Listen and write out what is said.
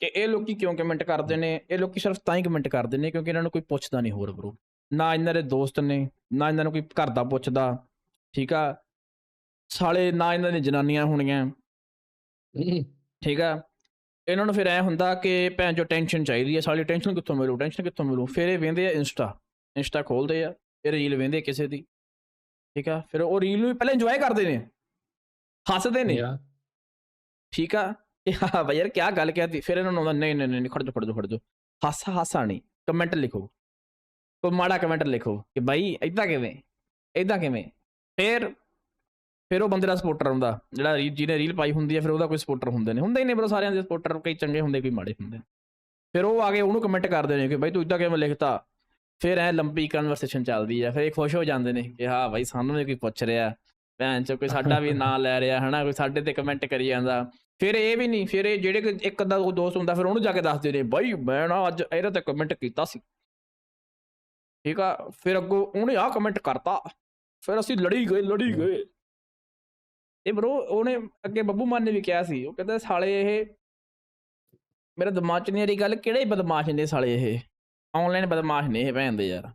ਕਿ ਇਹ ਲੋਕੀ ਕਿਉਂ ਕਮੈਂਟ ਕਰਦੇ ਨੇ? ਇਹ ਲੋਕੀ ਸਿਰਫ ਤਾਂ ਹੀ ਕਮੈਂਟ ਕਰਦੇ ਨੇ ਕਿਉਂਕਿ ਇਹਨਾਂ ਨੂੰ ਕੋਈ ਪੁੱਛਦਾ ਨਹੀਂ ਹੋਰ ਬ్రో ਨਾ ਇਹਨਾਂ ਦੇ ਦੋਸਤ ਨੇ ਨਾ ਇਹਨਾਂ ਨੂੰ ਕੋਈ ਘਰ ਦਾ ਪੁੱਛਦਾ ਠੀਕ ਆ? ਸਾਲੇ ਨਾ ਇਹਨਾਂ ਦੀਆਂ ਜਨਾਨੀਆਂ ਹੋਣੀਆਂ ਠੀਕ ਆ? ਇਹਨਾਂ ਨੂੰ ਫਿਰ ਐ ਹੁੰਦਾ ਕਿ ਭੈਣ ਜੋ ਟੈਨਸ਼ਨ ਚਾਹੀਦੀ ਹੈ ਸਾਲੀ ਟੈਨਸ਼ਨ ਕਿੱਥੋਂ ਮਿਲੂ ਟੈਨਸ਼ਨ ਕਿੱਥੋਂ ਮਿਲੂ? ਫਿਰ ਇਹ ਵੇਂਦੇ ਆ ਇੰਸਟਾ ਇੰਸਟਾ ਖੋਲਦੇ ਆ ਇਹ ਰੀਲ ਵੇਂਦੇ ਕਿਸੇ ਦੀ। ਠੀਕ ਆ? ਫਿਰ ਉਹ ਰੀਲ ਨੂੰ ਪਹਿਲਾਂ ਇੰਜੋਏ ਕਰਦੇ ਨੇ। ਹੱਸਦੇ ਨੇ। ਠੀਕ ਆ? ਇਹ ਹਾਂ ਬਈ ਯਾਰ ਕੀ ਗੱਲ ਕਹਿਤੀ ਫਿਰ ਇਹਨਾਂ ਨੂੰ ਆਉਂਦਾ, ਨਹੀਂ ਨਹੀਂ ਨਹੀਂ ਖੜ ਜਾ ਖੜ ਜਾ ਖੜ ਜਾ ਹਾਸਾ ਹਾਸਾ ਨਹੀਂ। ਕਮੈਂਟ ਲਿਖੋ। ਕੋਈ ਮਾੜਾ ਕਮੈਂਟ ਲਿਖੋ ਕਿ ਬਾਈ ਇਦਾਂ ਕਿਵੇਂ? ਇਦਾਂ ਕਿਵੇਂ? ਫਿਰ ਫਿਰ ਉਹ ਬੰਦੇ ਦਾ ਸਪੋਰਟਰ ਹੁੰਦਾ। ਜਿਹੜਾ ਜਿਹਨੇ ਰੀਲ ਪਾਈ ਹੁੰਦੀ ਹੈ ਫਿਰ ਉਹਦਾ ਕੋਈ ਸਪੋਰਟਰ ਹੁੰਦੇ ਨੇ। ਹੁੰਦੇ ਹੀ ਨੇ ਬਰੋ ਸਾਰਿਆਂ ਦੇ ਸਪੋਰਟਰ ਕਈ ਚੰਗੇ ਹੁੰਦੇ, ਕਈ ਮਾੜੇ ਹੁੰਦੇ। ਫਿਰ ਉਹ ਆ ਕੇ ਉਹਨੂੰ ਕਮੈਂਟ ਕਰਦੇ ਨੇ ਕਿ ਬਾਈ ਤੂੰ ਇਦਾਂ ਕਿਵੇਂ ਲਿਖਤਾ? ਫਿਰ ਐ ਲੰਬੀ ਕਨਵਰਸੇਸ਼ਨ ਚੱਲਦੀ ਹੈ ਫਿਰ ਇਹ ਖੁਸ਼ ਹੋ ਜਾਂਦੇ ਨੇ ਕਿ ਹਾਂ ਬਾਈ ਸਾਨੂੰ ਵੀ ਕੋਈ ਪੁੱਛ ਰਿਹਾ। ਭੈਣ ਚ ਕੋਈ ਸਾਡਾ ਵੀ ਨਾਂ ਲੈ ਰਿਹਾ, ਹਨਾ? ਕੋਈ ਸਾਡੇ ਤੇ ਕਮੈਂਟ ਕਰੀ ਜਾਂਦਾ। ਫਿਰ ਇਹ ਵੀ ਨਹੀਂ ਫਿਰ ਇਹ ਜਿਹੜੇ ਇੱਕ ਅੱਧਾ ਦੋਸਤ ਹੁੰਦਾ ਫਿਰ ਉਹਨੂੰ ਜਾ ਕੇ ਦੱਸਦੇ ਨੇ ਬਾਈ ਮੈਂ ਨਾ ਅੱਜ ਇਹਦੇ ਤੇ ਕਮੈਂਟ ਕੀਤਾ ਸੀ। ਠੀਕ ਆ ਫਿਰ ਅੱਗੋਂ ਉਹਨੇ ਆਹ ਕਮੈਂਟ ਕਰਤਾ। ਫਿਰ ਅਸੀਂ ਲੜੀ ਗਏ ਲੜੀ। ਗਏ। ਇਹ ਬ్రో ਉਹਨੇ ਅੱਗੇ ਬੱਬੂ ਮਾਨ ਨੇ ਵੀ ਕਿਹਾ ਸੀ ਉਹ ਕਹਿੰਦਾ ਸਾਲੇ ਇਹ ਮੇਰੇ ਦਿਮਾਗ 'ਚ ਨਹੀਂ ਆ ਰਹੀ ਗੱਲ ਕਿਹੜੇ ਬਦਮਾਸ਼ ਨੇ ਸਾਲੇ ਇਹ? ਆਨਲਾਈਨ ਬਦਮਾਸ਼ ਨੇ ਇਹ ਭੈਣ ਦੇ ਯਾਰ।